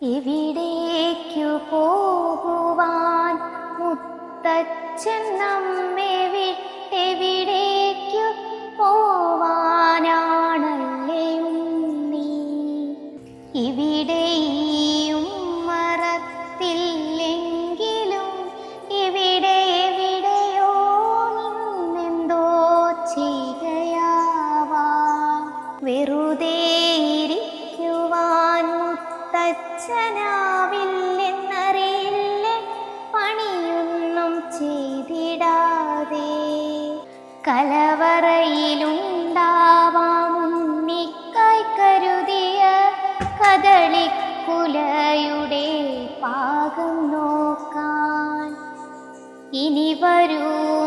എവിടേക്കു പോകുവാൻ മുത്തച്ഛൻ നമ്മെ വിട്ടെവിടേക്കു പോവാനാണല്ലേ മറത്തില്ലെങ്കിലും ഇവിടെ വെറുതെ ഇരിക്കുവാൻ മുത്തച്ഛനാവില്ലെന്നറിയില്ലേ പണിയൊന്നും ചെയ്തിടാതെ. കലവറയിലുണ്ടാവാം ഉണ്ണിക്കായി കരുതിയ കദളിക്കുലയുടെ പാകം നോക്കാൻ ഇനി വരുമോണത്തിനെല്ലാരും